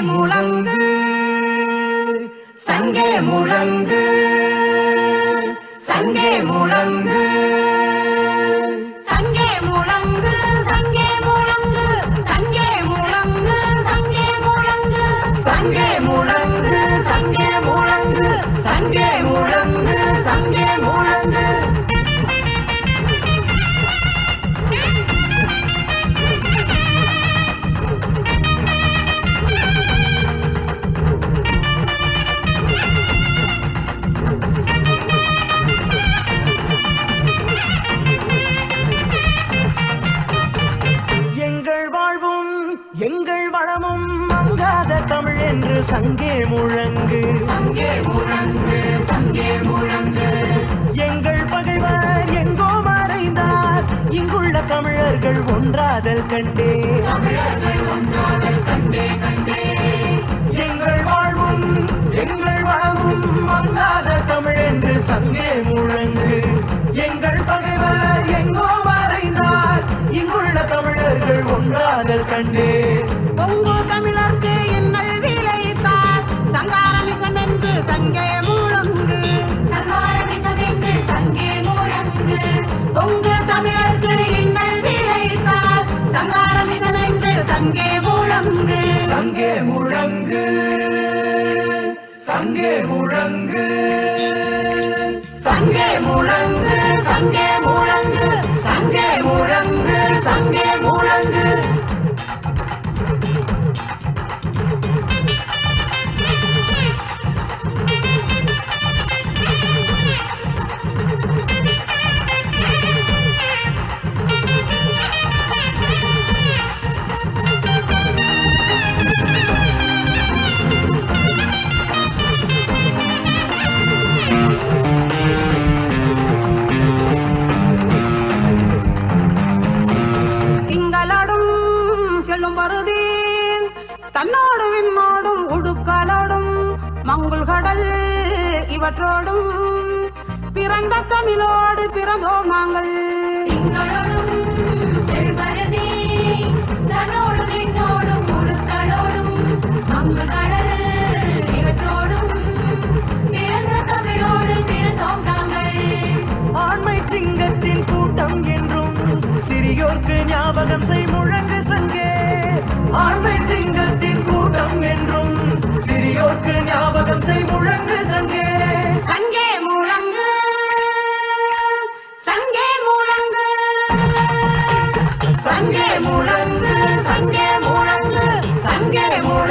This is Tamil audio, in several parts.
முழங்கு சங்கே முழங்கு சங்கே முழங்கு. என்று சங்கே முழங்கு. சங்கே முழங்கு சங்கே முழங்கு. எங்கள் பகைவர் எங்கோ மறைந்தார். இங்குள்ள தமிழர்கள் ஒன்றாதல் கண்டே. தமிழர்கள் ஒன்றாதல் கண்டே கண்டே. எங்கள் வாழ்வும் எங்கள் வளமும் மங்காத தமிழ் என்று சங்கே முழங்கு. எங்கள் பகைவர் எங்கோ மறைந்தார். இங்குள்ள தமிழர்கள் ஒன்றாதல் கண்டே. 모랑그 쌍계 모랑그 தன்னோடு விண்ணோடும் உடுக்களோடும் மங்குள் கடல் இவற்றோடும். பிறந்த தமிழோடு பிறந்தோம் நாங்கள்.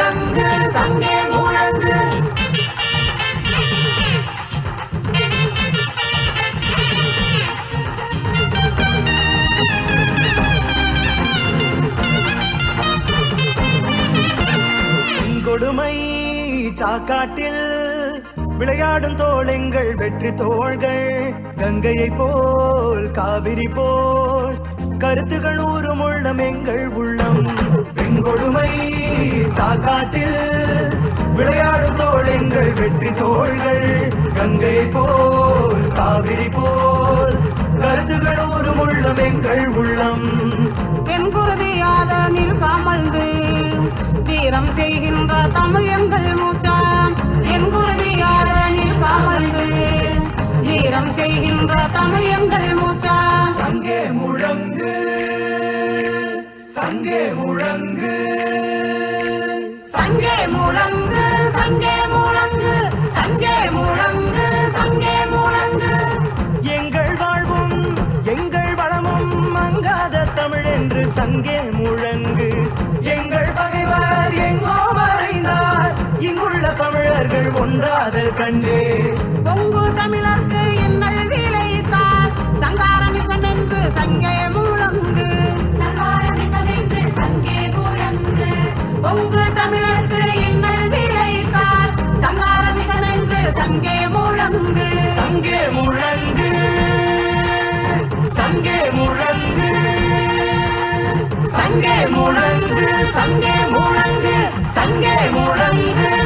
முழங்கு சங்கே முழங்கு. கொடுமை சாக்காட்டில் விளையாடும் தோளெங்கள் வெற்றி தோள்கள் கங்கையை போல் காவிரி போல். கருத்துகள் ஊறும் உள்ளம் எங்கள் உள்ள சாக்காட்டில் விளையாடும் தோளெங்கள் வெற்றி தோள்கள். கங்கையை போல் காவிரி போல் கருத்துகள் ஊறும் உள்ளம் எங்கள் உள்ளம். பெண் குருதியாத நிற்காமல்து வீரம் செய்கின்ற தமிழ் எங்கள் மூச்சாம். என் குருதியாத நிற்காமல்து வீரம் செய்கின்ற தமிழ் எங்கள் மூச்சாம். சங்கே சங்கே முழங்கு. எங்கள் பகைவர் எங்கோ மறைந்தார். இங்குள்ள தமிழர்கள் ஒன்றாதல் கண்டே. பொங்கு தமிழர்க்கு இன்னல் விளைத்தார். சங்காரமிசம் என்று சங்கே முழங்கு. சங்காரமிசமென்று சங்கே முழங்கு. பொங்கு தமிழர்க்கு இன்னல் விளைத்தார். சங்காரமிசம் என்று சங்கே முழங்கு. சங்கே முழங்கு. சங்கே முழங்கு. சங்கே முழங்கு சங்கே முழங்கு சங்கே முழங்கு.